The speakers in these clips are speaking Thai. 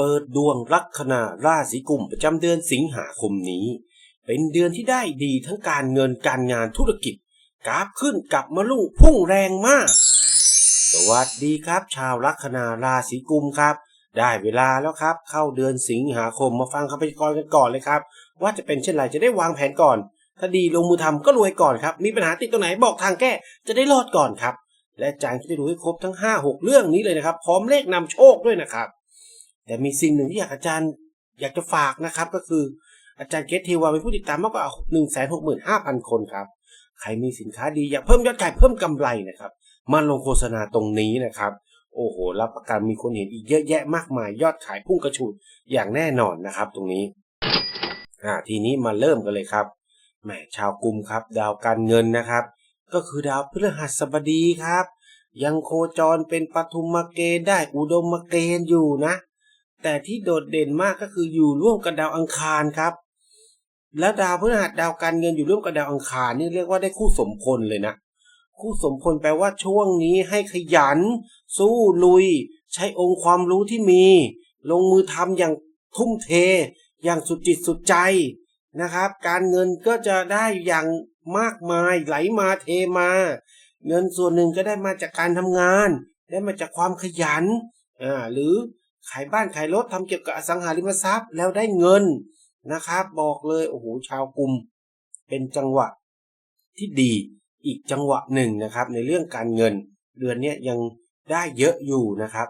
เปิดดวงลัคนาราศีกุมประจำเดือนสิงหาคมนี้ เป็นเดือนที่ได้ดีทั้งการเงินการงานธุรกิจ กราฟขึ้นกลับมาลุ่พุ่งแรงมาก สวัสดีครับ ชาวลัคนาราศีกุมครับ ได้เวลาแล้วครับ เข้าเดือนสิงหาคมมาฟังคำพยากรณ์กันก่อนเลยครับ ว่าจะเป็นเช่นไรจะได้วางแผนก่อน ถ้าดีลงมือทำก็รวยก่อนครับ มีปัญหาติดตรงไหนบอกทางแก้จะได้รอดก่อนครับ และอาจารย์จะดูให้ครบทั้ง 5 6 เรื่องนี้เลยนะครับ พร้อมเลขนำโชคด้วยนะครับ แต่มีสิ่งหนึ่งที่อยากอาจารย์อยากจะฝากนะครับ ก็คืออาจารย์เกตเทวามีผู้ติดตามมากกว่า1 6 5 0 0 0คนครับ ใครมีสินค้าดีอยากเพิ่มยอดขายเพิ่มกำไรนะครับ มาลงโฆษณาตรงนี้นะครับ โอ้โห รับประกันมีคนเห็นอีกเยอะแยะมากมาย ยอดขายพุ่งกระฉูดอย่างแน่นอนนะครับ ตรงนี้อ่าทีนี้มาเริ่มกันเลยครับแหมชาวกลุ่มครับ ดาวการเงินนะครับ ก็คือดาวพฤหัสบดีครับ ยังโคจรเป็นปฐุมเกณฑ์ได้อุดมเกณฑ์อยู่นะ แต่ที่โดดเด่นมากก็คืออยู่ร่วมกับดาวอังคารครับ แล้วดาวพฤหัสดาวการเงินอยู่ร่วมกับดาวอังคารนี่เรียกว่าได้คู่สมพลเลยนะ คู่สมพลแปลว่าช่วงนี้ให้ขยัน สู้ลุย ใช้องค์ความรู้ที่มี ลงมือทำอย่างทุ่มเท อย่างสุดจิตสุดใจนะครับ การเงินก็จะได้อย่างมากมายไหลมาเทมา เงินส่วนหนึ่งก็ได้มาจากการทำงาน ได้มาจากความขยันอ่าหรือ ขายบ้านขายรถทำเกี่ยวกับอสังหาริมทรัพย์แล้วได้เงินนะครับ บอกเลยโอ้โหชาวกลุ่ม เป็นจังหวะที่ดีอีกจังหวะหนึ่งนะครับ ในเรื่องการเงิน เดือนนี้ยังได้เยอะอยู่นะครับ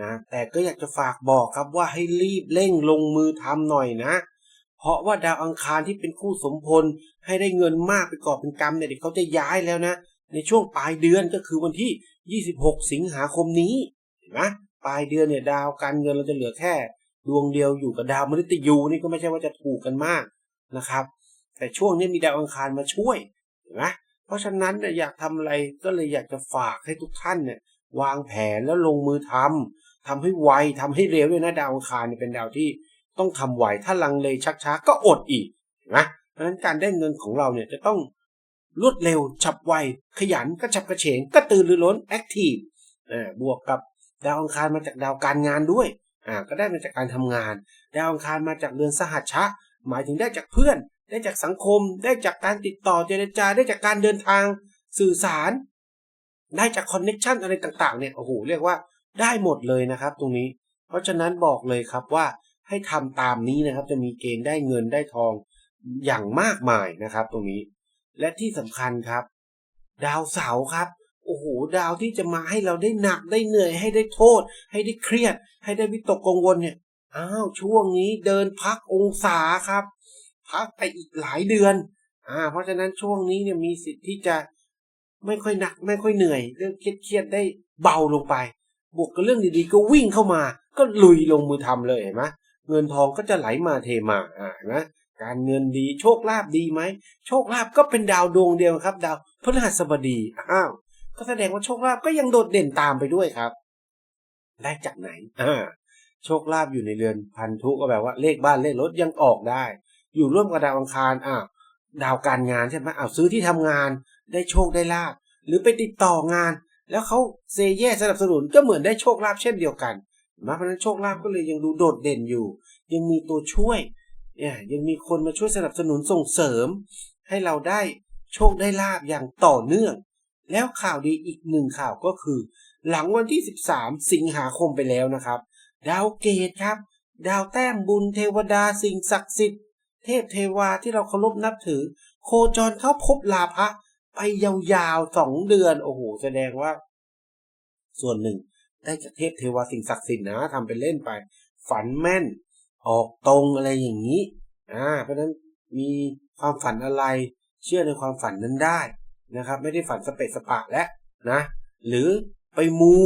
นะแต่ก็อยากจะฝากบอกครับว่าให้รีบเร่งลงมือทำหน่อยนะ เพราะว่าดาวอังคารที่เป็นคู่สมพลให้ได้เงินมากไปก่อบเป็นกรรมเนี่ยเดี๋ยวเขาจะย้ายแล้วนะ ในช่วงปลายเดือนก็คือวันที่ 26 สิงหาคมนี้เห็นไหม ปลายเดือนเนี่ยดาวการเงินเราจะเหลือแค่ ดวงเดียวอยู่กับดาวมฤตยูนี่ก็ไม่ใช่ว่าจะถูกกันมากนะครับ แต่ช่วงนี้มีดาวอังคารมาช่วยเห็นไหมเพราะฉะนั้นเนี่ยอยากทำอะไรก็เลยอยากจะฝากให้ทุกท่านเนี่ยวางแผนแล้วลงมือทำทำให้ไวทำให้เร็วด้วยนะดาวอังคารเนี่ยเป็นดาวที่ต้องทำไวถ้าลังเลชักช้าก็อดอีกนะเพราะฉะนั้นการได้เงินของเราเนี่ยจะต้องรวดเร็ว ฉับไว ขยันกระฉับกระเฉงกระตือรือร้นแอคทีฟบวกกับ ดาวอังคารมาจากดาวการงานด้วยอ่าก็ได้มาจากการทำงาน ดาวอังคารมาจากเรือนสหัชชะ หมายถึงได้จากเพื่อน ได้จากสังคม ได้จากการติดต่อเจรจาได้จากการเดินทางสื่อสาร ได้จากคอนเน็ชันอะไรต่างๆเนี่ยโอ้โหเรียกว่าได้หมดเลยนะครับ ตรงนี้ เพราะฉะนั้นบอกเลยครับว่าให้ทำตามนี้นะครับจะมีเกณฑ์ได้เงินได้ทองอย่างมากมายนะครับ ตรงนี้ และที่สำคัญครับ ดาวเสาร์ครับ โอ้โหดาวที่จะมาให้เราได้หนักได้เหนื่อย ให้ได้โทษ ให้ได้เครียด ให้ได้วิตกกังวลเนี่ยอ้าวช่วงนี้เดินพักองศาครับ พักไปอีกหลายเดือนอ่าเพราะฉะนั้นช่วงนี้เนี่ยมีสิทธิ์ที่จะไม่ค่อยหนัก ไม่ค่อยเหนื่อย เรื่องเครียดๆได้เบาลงไปบวกกับเรื่องดีๆก็วิ่งเข้ามา ก็ลุยลงมือทำเลยเห็นไหมเงินทองก็จะไหลมาเทมาอ่านะการเงินดีโชคลาภดีไหมโชคลาภก็เป็นดาวดวงเดียวครับ ดาวพฤหัสบดีอ้าว ก็แสดงว่าโชคลาภก็ยังโดดเด่นตามไปด้วยครับ ได้จากไหนอ่าโชคลาภอยู่ในเรือนพันธุก็แบบว่าเลขบ้านเลขรถยังออกได้ อยู่ร่วมกับดาวอังคารอ้าวดาวการงานใช่ไหมอ้าวซื้อที่ทำงาน ได้โชคได้ลาภหรือไปติดต่องาน แล้วเขาเซเย่สนับสนุนก็เหมือนได้โชคลาภเช่นเดียวกันนะเพราะนั้นโชคลาภก็เลยยังดูโดดเด่นอยู่ ยังมีตัวช่วยเนี่ยยังมีคนมาช่วยสนับสนุนส่งเสริม ให้เราได้โชคได้ลาบอย่างต่อเนื่อง แล้วข่าวดีอีกหนึ่งข่าวก็คือ หลังวันที่ 13 สิงหาคมไปแล้วนะครับ ดาวเกตครับ ดาวแต้มบุญเทวดาสิ่งศักดิ์สิทธิ์ เทพเทวาที่เราเคารพนับถือ โคจรเข้าพบลาภะไปยาวๆสองเดือน โอ้โห แสดงว่า ส่วนหนึ่ง ได้จากเทพเทวาสิ่งศักดิ์สิทธิ์นะทำเป็นเล่นไป ฝันแม่น ออกตรงอะไรอย่างนี้อ่าเพราะฉะนั้นมีความฝันอะไร เชื่อในความฝันนั้นได้ นะครับ ไม่ได้ฝันสเปะสปะแล้วนะหรือไปมู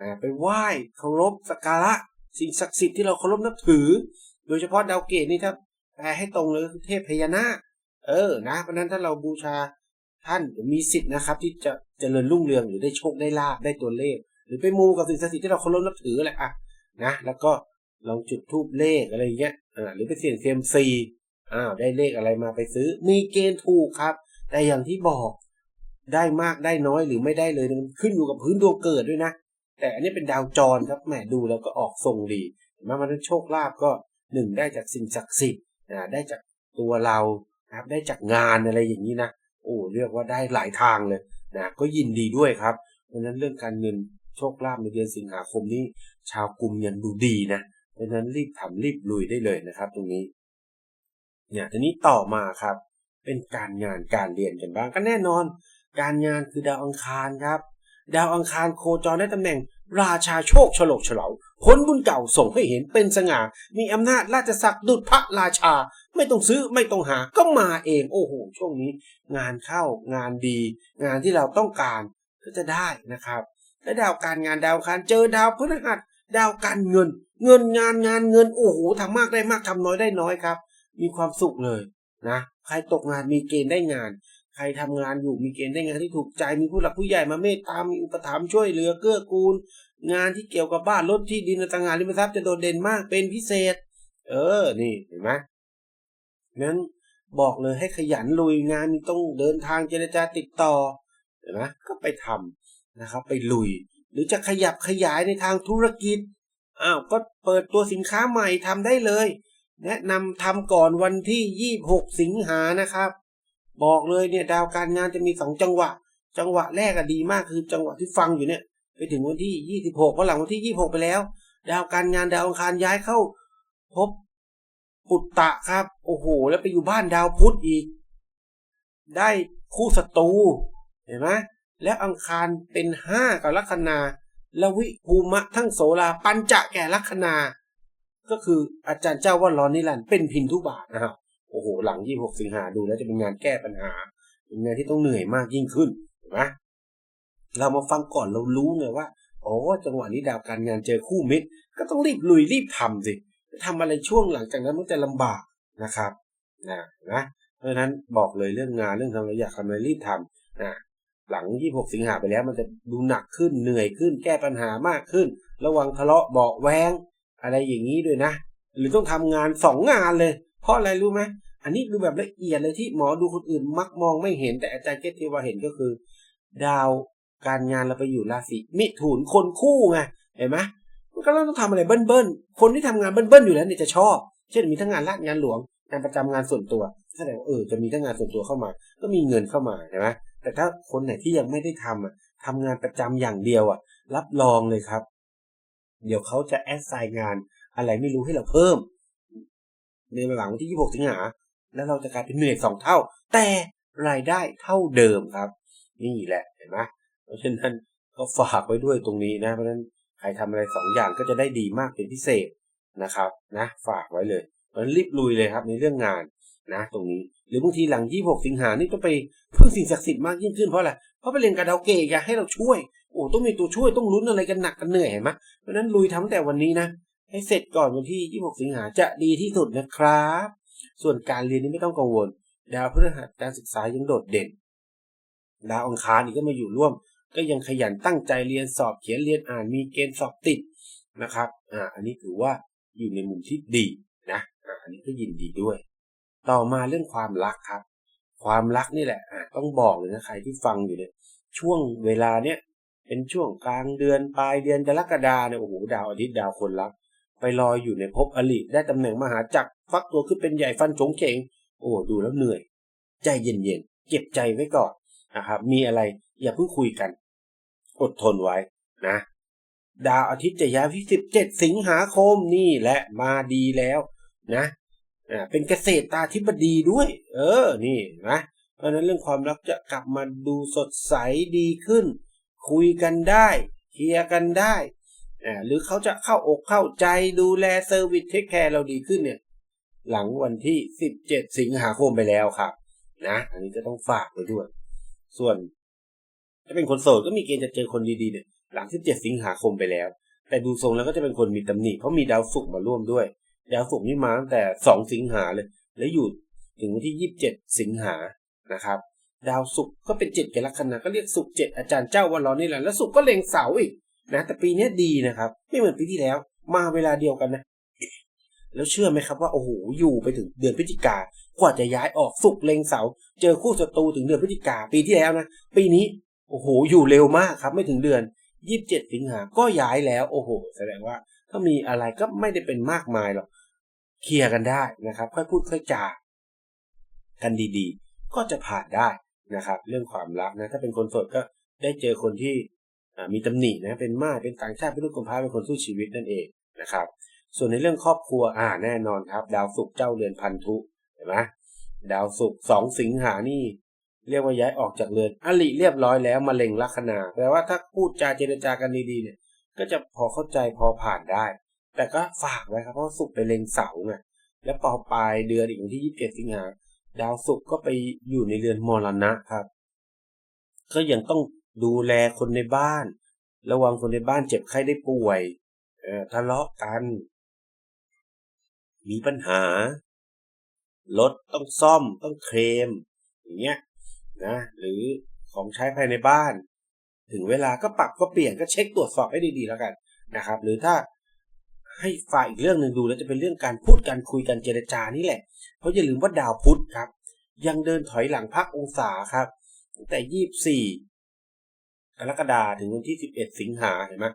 อ่าไปไหว้เคารพสักการะสิ่งศักดิ์สิทธิ์ที่เราเคารพนับถือ โดยเฉพาะดาวเกตนี่ถ้าแปลให้ตรงเลยคือเทพพญานาคเออนะเพราะนั้นถ้าเราบูชาท่านมีสิทธิ์นะครับ ที่จะเจริญรุ่งเรืองหรือได้โชคได้ลาบได้ตัวเลข หรือไปมูกับสิ่งศักดิ์สิทธิ์ที่เราเคารพนับถือแหละอะนะแล้วก็ลองจุดทูบเลขอะไรเงี้ยอ่าหรือไปเสี่ยงเซียมซีอ้าวได้เลขอะไรมาไปซื้อ มีเกณฑ์ถูกครับ แต่อย่างที่บอก ได้มากได้น้อยหรือไม่ได้เลยมันขึ้นอยู่กับพื้นดวงเกิดด้วยนะ แต่อันนี้เป็นดาวจรครับแหมดูแล้วก็ออกทรงดีมามันโชคลาภก็หนึ่งได้จากสิ่งศักดิ์สิทธิ์นะได้จากตัวเรานะครับได้จากงานอะไรอย่างนี้นะโอ้เรียกว่าได้หลายทางเลยนะก็ยินดีด้วยครับเพราะฉะนั้นเรื่องการเงินโชคลาภในเดือนสิงหาคมนี้ ชาวกลุ่มยังดูดีนะเพราะฉะนั้นรีบทำรีบลุยได้เลยนะครับ ตรงนี้เนี่ยทีนี้ต่อมาครับ เป็นการงานการเรียนกันบ้างก็แน่นอน การงานคือดาวอังคารครับ ดาวอังคารโคจรได้ตำแหน่ง ราชาโชคฉลกเฉลาผลบุญเก่าส่งให้เห็นเป็นสง่า มีอำนาจราชศักดิ์ดุจพระราชา ไม่ต้องซื้อไม่ต้องหาก็มาเองโอ้โห ช่วงนี้ งานเข้างานดี งานที่เราต้องการก็จะได้นะครับ และดาวการงานดาวอังคารเจอดาวพฤหัสดาวการเงิน เงินงานงานเงินโอ้โหทำมากได้มากทำน้อยได้น้อยครับ มีความสุขเลยนะใครตกงานมีเกณฑ์ได้งาน ใครทำงานอยู่มีเกณฑ์ได้งานที่ถูกใจมีผู้หลักผู้ใหญ่มาเมตตามีอุปถัมภ์ช่วยเหลือเกื้อกูล งานที่เกี่ยวกับบ้านรถที่ดินต่างงานริมทรัพย์จะโดดเด่นมากเป็นพิเศษ เออนี่เห็นไหมนั้นบอกเลยให้ขยันลุยงานมีต้องเดินทางเจรจาติดต่อเห็นไหมก็ไปทำนะครับ ไปลุย หรือจะขยับขยายในทางธุรกิจอ้าวก็เปิดตัวสินค้าใหม่ทำได้เลย แนะนำทำก่อนวันที่ 26 สิงหานะครับ บอกเลยเนี่ยดาวการงานจะมีสองจังหวะ จังหวะแรกอะดีมากคือจังหวะที่ฟังอยู่เนี่ย ไปถึงวันที่26เพราะหลังวันที่26ไปแล้ว ดาวการงานดาวอังคารย้ายเข้า พบปุตตะครับ โอ้โห แล้วไปอยู่บ้านดาวพุธอีก ได้คู่ศัตรูเห็นไหมแล้วอังคารเป็นห้ากับลัคนาและวิภูมะทั้งโสลาปัญจะแก่ลัคนา ก็คืออาจารย์เจ้าว่าร้อนนิรันดร์เป็นพินทุบาทนะครับ อ้โหหลัง26สิงหาดูแล้วจะเป็นงานแก้ปัญหา เป็นงานที่ต้องเหนื่อยมากยิ่งขึ้นเห็นไหมเรามาฟังก่อนเรารู้ไงว่าอ๋อจังหวะนี้ดาวการงานเจอคู่มิตร ก็ต้องรีบลุยรีบทำสิทำอะไรช่วงหลังจากนั้นมันจะลำบากนะครับนะนะเพราะฉะนั้นบอกเลยเรื่องงานเรื่องทำอะไรอยากทำอะไรรีบทำนะหลัง 26 สิงหาไปแล้วมันจะดูหนักขึ้นเหนื่อยขึ้น แก้ปัญหามากขึ้น ระวังทะเลาะเบาแวงอะไรอย่างนี้ด้วยนะ หรือต้องทำงานสองงานเลย เพราะอะไรรู้ไหม อันนี้ดูแบบละเอียดเลยที่หมอดูคนอื่นมักมองไม่เห็นแต่อาจารย์เกตเทวาเห็นก็คือ ดาวการงานเราไปอยู่ราศีมิถุนคนคู่ไงเห็นไหมมันก็ต้องทำอะไรเบิ้ลเบิ้ลคนที่ทำงานเบิ้ลเบิ้ลอยู่แล้วเนี่ยจะชอบ เช่นมีทั้งงานราชงานหลวงงานประจำงานส่วนตัวแสดงว่าเออจะมีทั้งงานส่วนตัวเข้ามา ก็มีเงินเข้ามาใช่ไหมแต่ถ้าคนไหนที่ยังไม่ได้ทำอะทำงานประจำอย่างเดียวอะ รับรองเลยครับ เดี๋ยวเขาจะแอดไซน์งานอะไรไม่รู้ให้เราเพิ่ม ในหลังวันที่ 26 สิงหา แล้วเราจะกลายเป็นเหนื่อยสองเท่า แต่รายได้เท่าเดิมครับ นี่แหละเห็นไหมเพราะฉะนั้นก็ฝากไว้ด้วยตรงนี้นะเพราะฉะนั้นใครทำอะไรสองอย่างก็จะได้ดีมากเป็นพิเศษนะครับนะฝากไว้เลยเพราะฉะนั้นรีบลุยเลยครับในเรื่องงานนะ ตรงนี้หรือบางทีหลัง 26 สิงหานี่ต้องไปพึ่งสิ่งศักดิ์สิทธิ์มากยิ่งขึ้นเพราะอะไรเพราะไปเรียนกับดาวเกย์อยากให้เราช่วย โอ้ต้องมีตัวช่วยต้องลุ้นอะไรกันหนักกันเหนื่อยเห็นไหมเพราะฉะนั้นลุยทำแต่วันนี้นะ ให้เสร็จก่อนวันที่ 26 สิงหาจะดีที่สุดนะครับ ส่วนการเรียนนี่ไม่ต้องกังวล ดาวพฤหัสการศึกษายังโดดเด่น ดาวอังคารนี่ก็มาอยู่ร่วม ก็ยังขยันตั้งใจเรียนสอบเขียนเรียนอ่านมีเกณฑ์สอบติดนะครับ อ่า อันนี้ถือว่าอยู่ในมุมที่ดีนะอ่าอันนี้ก็ยินดีด้วย ต่อมาเรื่องความรักครับ ความรักนี่แหละ อ่า ต้องบอกเลยนะใครที่ฟังอยู่เนี่ย ช่วงเวลาเนี้ยเป็นช่วงกลางเดือนปลายเดือนกรกฎาเนี่ยโอ้โหดาวอาทิตย์ดาวคนรัก ไปลอยอยู่ในภพอลิได้ตำแหน่งมหาจักรฟักตัวขึ้นเป็นใหญ่ฟันโฉงเฉงโอ้ดูแล้วเหนื่อย ใจเย็นๆเก็บใจไว้ก่อนนะครับ มีอะไรอย่าเพิ่งคุยกัน อดทนไว้นะ ดาวอาทิตย์จะย้ายที่สิบเจ็ดสิงหาคมนี่แหละมาดีแล้วนะอ่าเป็นเกษตรตาธิบดีด้วย เออ นี่นะเพราะฉะนั้นเรื่องความรักจะกลับมาดูสดใสดีขึ้น คุยกันได้เคลียร์กันได้ อ่าหรือเขาจะเข้าอกเข้าใจดูแลเซอร์วิสเทคแคร์เราดีขึ้นเนี่ย หลังวันที่ 17 สิงหาคมไปแล้วครับ นะ อันนี้ก็ต้องฝากไว้ด้วย ส่วนถ้าเป็นคนโสดก็มีเกณฑ์จะเจอคนดีๆเนี่ยหลัง 17 สิงหาคมไปแล้ว แต่ดูทรงแล้วก็จะเป็นคนมีตำหนิเพราะมีดาวศุกร์มาร่วมด้วย ดาวศุกร์นี่มาตั้งแต่ 2 สิงหาเลย และอยู่ถึงวันที่ 27 สิงหานะครับ ดาวศุกร์ก็เป็นเจ็ดกลัคนาก็เรียกศุกร์เจ็ดอาจารย์เจ้าวันร้อนนี่แหละแล้วศุกร์ก็เล็งเสาอีก นะแต่ปีนี้ดีนะครับ ไม่เหมือนปีที่แล้ว มาเวลาเดียวกันนะ แล้วเชื่อไหมครับว่าโอ้โหอยู่ไปถึงเดือนพฤศจิกากว่าจะย้ายออกสุกเลงเสา เจอคู่ศัตรูถึงเดือนพฤศจิกาปีที่แล้วนะปีนี้โอ้โหอยู่เร็วมากครับ ไม่ถึงเดือนยี่สิบเจ็ดสิงหาก็ย้ายแล้ว โอ้โห แสดงว่าถ้ามีอะไรก็ไม่ได้เป็นมากมายหรอกเคลียร์กันได้นะครับ ค่อยพูดค่อยจากันดีๆ ก็จะผ่านได้นะครับ เรื่องความรักนะ ถ้าเป็นคนโสดก็ได้เจอคนที่ มีตำหนินะเป็นมาเป็นต่างชาติเป็นลูกกำพร้าเป็นคนสู้ชีวิตนั่นเองนะครับ ส่วนในเรื่องครอบครัวอ่าแน่นอนครับ ดาวศุกร์เจ้าเรือนพันธุเห็นไหมดาวศุกร์สองสิงหานี่ เรียกว่าย้ายออกจากเรือนอลิเรียบร้อยแล้วมาเล็งลัคนาแปลว่าถ้าพูดจาเจรจากันดีๆเนี่ย ก็จะพอเข้าใจพอผ่านได้ แต่ก็ฝากไว้ครับเพราะศุกร์ไปเล็งเสาไงแล้วพอปลายเดือนอีกวันที่ยี่สิบเจ็ดสิงหาดาวศุกร์ก็ไปอยู่ในเรือนมรณะครับ ก็ยังต้อง ดูแลคนในบ้าน ระวังคนในบ้านเจ็บไข้ได้ป่วยเออทะเลาะกัน มีปัญหารถต้องซ่อมต้องเคลมอย่างเงี้ยนะหรือของใช้ภายในบ้าน ถึงเวลาก็ปรับก็เปลี่ยนก็เช็คตรวจสอบให้ดีๆแล้วกันนะครับ หรือถ้าให้ฝ่ายอีกเรื่องหนึ่งดูแล้วจะเป็นเรื่องการพูดการคุยกันเจรจานี่แหละ เพราะอย่าลืมว่าดาวพุธครับ ยังเดินถอยหลังพักองศาครับตั้งแต่ยี่บสี่ กรกฎาถึงวันที่สิบเอ็ดสิงหาเห็นไหม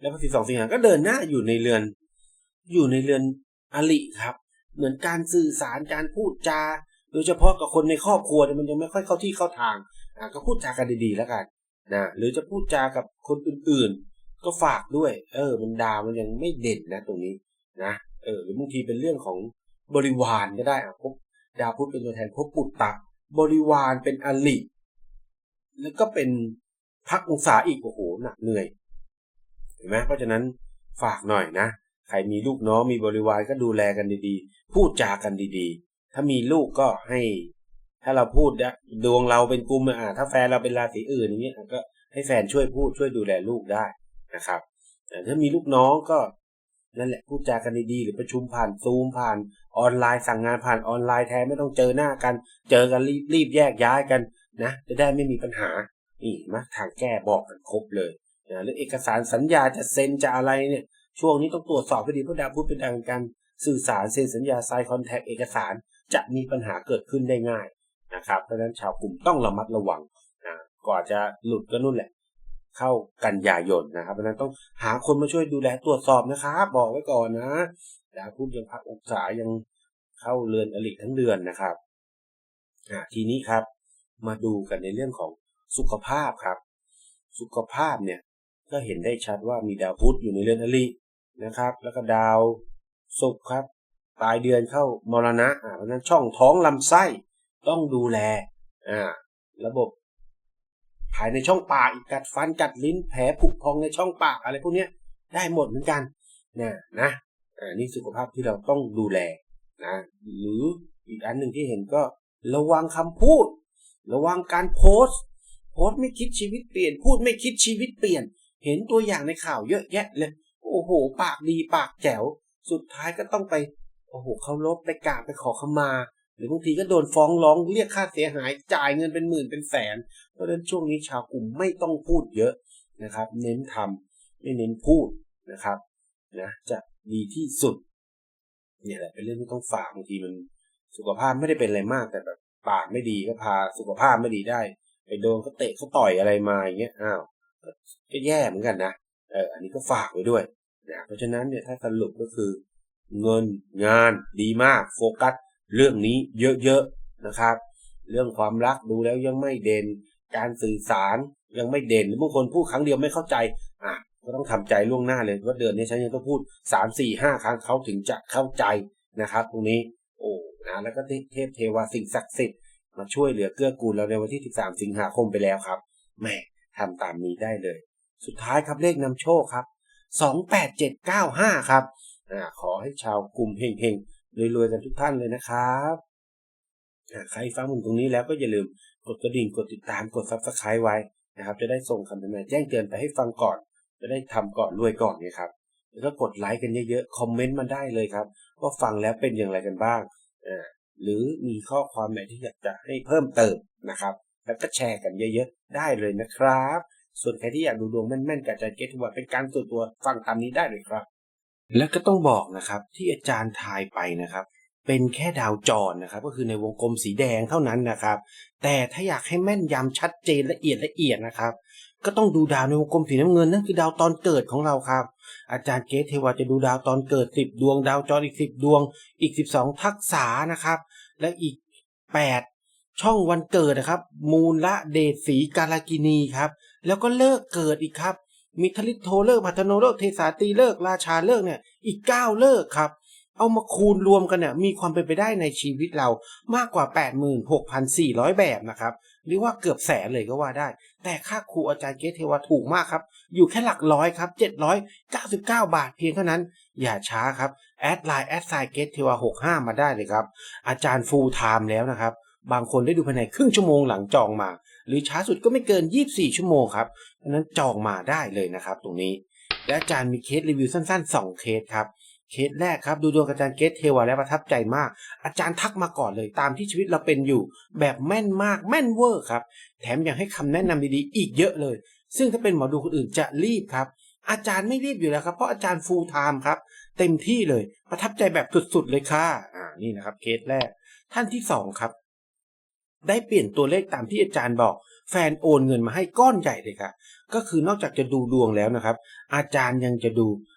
แล้วพอสิบสองสิงหาก็เดินหน้าอยู่ในเรือน อยู่ในเรือนอลิครับ เหมือนการสื่อสารการพูดจา โดยเฉพาะกับคนในครอบครัวเนี่ยมันยังไม่ค่อยเข้าที่เข้าทางอะก็พูดจากันดีๆแล้วกันนะหรือจะพูดจากับคนอื่นๆ ก็ฝากด้วย เออ มันดาวมันยังไม่เด่นนะ ตรงนี้นะเออหรือบางทีเป็นเรื่องของบริวารก็ได้อะพบดาวพุธเป็นตัวแทนพบปุตตะ บริวารเป็นอลิแล้วก็เป็น พักองศาอีกโอ้โหหนักเหนื่อยเห็นไหมเพราะฉะนั้นฝากหน่อยนะใครมีลูกน้องมีบริวารก็ดูแลกันดีๆ พูดจากันดีๆ ถ้ามีลูกก็ให้ ถ้าเราพูดนะดวงเราเป็นกลุ่มอ่าถ้าแฟนเราเป็นราศีอื่นอย่างเงี้ยก็ให้แฟนช่วยพูดช่วยดูแลลูกได้นะครับแต่ถ้ามีลูกน้องก็นั่นแหละพูดจากันดีๆ หรือประชุมผ่านซูมผ่านออนไลน์สั่งงานผ่านออนไลน์แทนไม่ต้องเจอหน้ากัน เจอกันรีบรีบแยกย้ายกันนะ จะได้ไม่มีปัญหา นี่มาทางแก้บอกกันครบเลยนะหรือเอกสารสัญญาจะเซ็นจะอะไรเนี่ยช่วงนี้ต้องตรวจสอบให้ดีเพราะดาวพุธเป็นดางการสื่อสารเซ็นสัญญาไซคอนแทคเอกสารจะมีปัญหาเกิดขึ้นได้ง่ายนะครับเพราะฉะนั้นชาวกลุ่มต้องระมัดระวังนะกว่าจะหลุดก็นู่นแหละ เข้ากันยายนนะครับเพราะฉะนั้นต้องหาคนมาช่วยดูแลตรวจสอบนะครับบอกไว้ก่อนนะดาวพุธยังพักองศายังเข้าเรือนอลิทั้งเดือนนะครับอ่าทีนี้ครับมาดูกันในเรื่องของ สุขภาพครับ สุขภาพเนี่ยก็เห็นได้ชัดว่ามีดาวพุธอยู่ในเรือนอลินะครับ แล้วก็ดาวศุกร์ครับปลายเดือนเข้ามรณะอ่าเพราะฉะนั้นช่องท้องลำไส้ต้องดูแลอ่าระบบภายในช่องปากอีกกัดฟันกัดลิ้นแผลผุพองในช่องปากอะไรพวกนี้ได้หมดเหมือนกันนะนะอ่านี่สุขภาพที่เราต้องดูแลนะหรืออีกอันหนึ่งที่เห็นก็ระวังคำพูด ระวังการโพสต์ โพสต์ไม่คิดชีวิตเปลี่ยน พูดไม่คิดชีวิตเปลี่ยน เห็นตัวอย่างในข่าวเยอะแยะเลย โอ้โห ปากดีปากแจ๋ว สุดท้ายก็ต้องไป โอ้โหเคารพไปกราบไปขอขมา หรือบางทีก็โดนฟ้องร้องเรียกค่าเสียหาย จ่ายเงินเป็นหมื่นเป็นแสน เพราะฉะนั้นช่วงนี้ชาวกลุ่มไม่ต้องพูดเยอะนะครับ เน้นทำไม่เน้นพูดนะครับนะจะดีที่สุดเนี่ยแหละเป็นเรื่องที่ต้องฝากบางทีมันสุขภาพไม่ได้เป็นอะไรมากแต่แบบปากไม่ดีก็พาสุขภาพไม่ดีได้ ไปโดนเขาเตะเขาต่อยอะไรมาอย่างเงี้ยอ้าวก็แย่เหมือนกันนะเอออันนี้ก็ฝากไว้ด้วยนะเพราะฉะนั้นเนี่ยถ้าสรุปก็คือ เงินงานดีมาก โฟกัส เรื่องนี้เยอะๆนะครับ เรื่องความรักดูแล้วยังไม่เด่น การสื่อสารยังไม่เด่นหรือบางคนพูดครั้งเดียวไม่เข้าใจอะก็ต้องทำใจล่วงหน้าเลยว่าเดือนนี้ฉันยังต้องพูดสามสี่ห้าครั้งเขาถึงจะเข้าใจนะครับ ตรงนี้โอ้นะแล้วก็เทพเทวาสิ่งศักดิ์สิทธิ์ มาช่วยเหลือเกื้อกูลเราในวันที่ 13 สิงหาคมไปแล้วครับแหม่ทำตามนี้ได้เลย สุดท้ายครับเลขนำโชคครับ 28795 ครับอ่าขอให้ชาวกลุ่มเฮงๆรวยๆกันทุกท่านเลยนะครับใครฟังผมตรงนี้แล้วก็อย่าลืมกดกระดิ่งกดติดตามกดซับสไครต์ไว้นะครับจะได้ส่งคำทำนายแจ้งเตือนไปให้ฟังก่อน จะได้ทำก่อนรวยก่อนเนี่ยครับแล้วก็กดไลค์กันเยอะๆคอมเมนต์มาได้เลยครับว่าฟังแล้วเป็นอย่างไรกันบ้างอ่า หรือมีข้อความไหนที่อยากจะให้เพิ่มเติมนะครับ แล้วก็แชร์กันเยอะๆ ได้เลยนะครับ ส่วนใครที่อยากดูดวงแม่นๆกับอาจารย์เกตวัเป็นการส่วนตัวฟังตามนี้ได้เลยครับ และก็ต้องบอกนะครับที่อาจารย์ทายไปนะครับ เป็นแค่ดาวจรนะครับ ก็คือในวงกลมสีแดงเท่านั้นนะครับ แต่ถ้าอยากให้แม่นยำชัดเจนละเอียดละเอียดนะครับ ก็ต้องดูดาวในวงกลมสีน้ำเงินนั่นคือดาวตอนเกิดของเราครับ อาจารย์เกตเทวาจะดูดาวตอนเกิด 10 ดวง ดาวจรอีก 10 ดวง อีก 12 ทักษะนะครับ และอีก 8 ช่องวันเกิดนะครับ มูลละเดชสีกาลากินีครับ แล้วก็เลิกเกิดอีกครับมีทลิโทเลิกพัฒโนเลิกเทสาตีเลิกราชาเลิกเนี่ยอีก 9 เลิกครับเอามาคูณรวมกันเนี่ยมีความเป็นไปได้ในชีวิตเรามากกว่า 86,400 แบบนะครับ หรือว่าเกือบแสนเลยก็ว่าได้ แต่ค่าครูอาจารย์เกตเทวาถูกมากครับ อยู่แค่หลักร้อยครับ 799 บาทเพียงเท่านั้น อย่าช้าครับ แอดไลน์แอดไซเกตเทวา65 มาได้เลยครับ อาจารย์ฟูลไทม์แล้วนะครับ บางคนได้ดูภายในครึ่งชั่วโมงหลังจองมา หรือช้าสุดก็ไม่เกิน 24 ชั่วโมงครับเพราะนั้นจองมาได้เลยนะครับ ตรงนี้ และอาจารย์มีเคสรีวิวสั้นๆ 2 เคสครับ เคสแรกครับดูดวงอาจารย์เกตเทวาแล้วประทับใจมาก อาจารย์ทักมาก่อนเลยตามที่ชีวิตเราเป็นอยู่ แบบแม่นมากแม่นเวอร์ครับ แถมยังให้คำแนะนำดีๆ อีกเยอะเลย ซึ่งถ้าเป็นหมอดูคนอื่นจะรีบครับ อาจารย์ไม่รีบอยู่แล้วครับ เพราะอาจารย์ฟูลไทม์ครับ เต็มที่เลยประทับใจแบบสุดๆเลยค่ะอ่านี่นะครับเคสแรก ท่านที่สองครับ ได้เปลี่ยนตัวเลขตามที่อาจารย์บอกแฟนโอนเงินมาให้ก้อนใหญ่เลยค่ะก็คือนอกจากจะดูดวงแล้วนะครับ อาจารย์ยังจะดู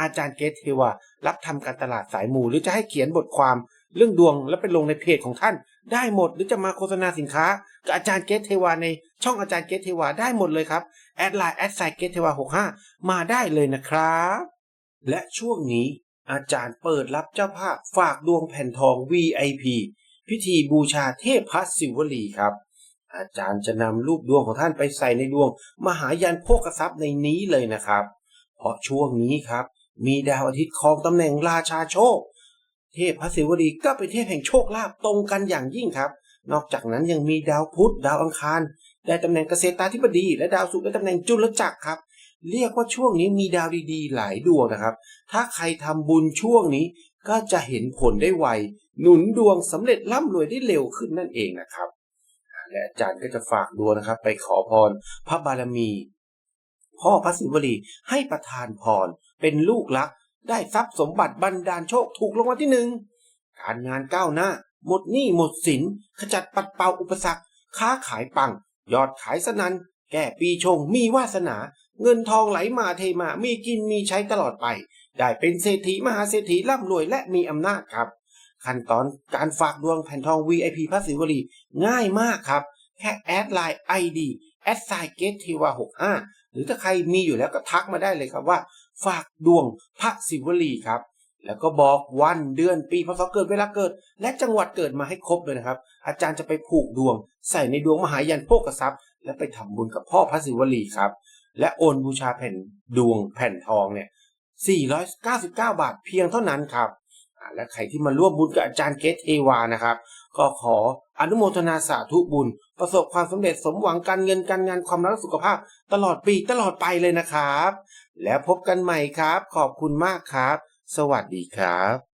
อาจารย์เกตเทวารับทำการตลาดสายมูหรือจะให้เขียนบทความเรื่องดวงแล้วไปลงในเพจของท่าน ได้หมดหรือจะมาโฆษณาสินค้ากับอาจารย์เกตเทวาในช่องอาจารย์เกตเทวาได้หมดเลยครับแอดไลน์แอดไซเกตเทวา65มาได้เลยนะครับและช่วงนี้อาจารย์เปิดรับเจ้าภาพฝากดวงแผ่นทอง VIP พิธีบูชาเทพพัสสิวลีครับ อาจารย์จะนำรูปดวงของท่านไปใส่ในดวง มหายันโภคทรัพย์ในนี้เลยนะครับ เพราะช่วงนี้ครับ มีดาวอาทิตย์ครองตำแหน่งราชาโชค เทพพระศิวลีก็เป็นเทพแห่งโชคลาภตรงกันอย่างยิ่งครับ นอกจากนั้นยังมีดาวพุธดาวอังคาร ได้ตำแหน่งเกษตราธิบดี และดาวศุกร์ได้ตำแหน่งจุลจักรครับ เรียกว่าช่วงนี้มีดาวดีๆ หลายดวงนะครับ ถ้าใครทำบุญช่วงนี้ก็จะเห็นผลได้ไว หนุนดวงสำเร็จร่ำรวยได้เร็วขึ้นนั่นเองนะครับ และอาจารย์ก็จะฝากดวงนะครับ ไปขอพรพระบารมี พ่อพระศิวลีให้ประทานพร เป็นลูกรัก ได้ทรัพย์สมบัติบันดาลโชคถูกรางวัลที่หนึ่งการงานก้าวหน้า หมดหนี้หมดสิน ขจัดปัดเป่าอุปสรรค ค้าขายปัง ยอดขายสนัน แก่ปีชงมีวาสนา เงินทองไหลมาเทมามีกินมีใช้ตลอดไป ได้เป็นเศรษฐีมหาเศรษฐีร่ำรวยและมีอำนาจครับ ขั้นตอนการฝากดวงแผ่นทอง VIP พระศิวลีง่ายมากครับ แค่แอดไลน์ ID แอดไซเกตทีวา65ห รือถ้าใครมีอยู่แล้วก็ทักมาได้เลยครับว่า ฝากดวงพระศิวลีครับ แล้วก็บอกวันเดือนปีพศเกิดเวลาเกิด และจังหวัดเกิดมาให้ครบเลยนะครับ อาจารย์จะไปผูกดวง ใส่ในดวงมหายันโภกทรัพย์ และไปทำบุญกับพ่อพระศิวลีครับ และโอนบูชาแผ่นดวงแผ่นทองเนี่ย499 บาทเพียงเท่านั้นครับและใครที่มาร่วมบุญกับอาจารย์เกตเทวานะครับ ก็ขออนุโมทนาสาธุบุญ ประสบความสำเร็จสมหวังการเงินการงานความรักสุขภาพ ตลอดปีตลอดไปเลยนะครับ แล้วพบกันใหม่ครับ ขอบคุณมากครับ สวัสดีครับ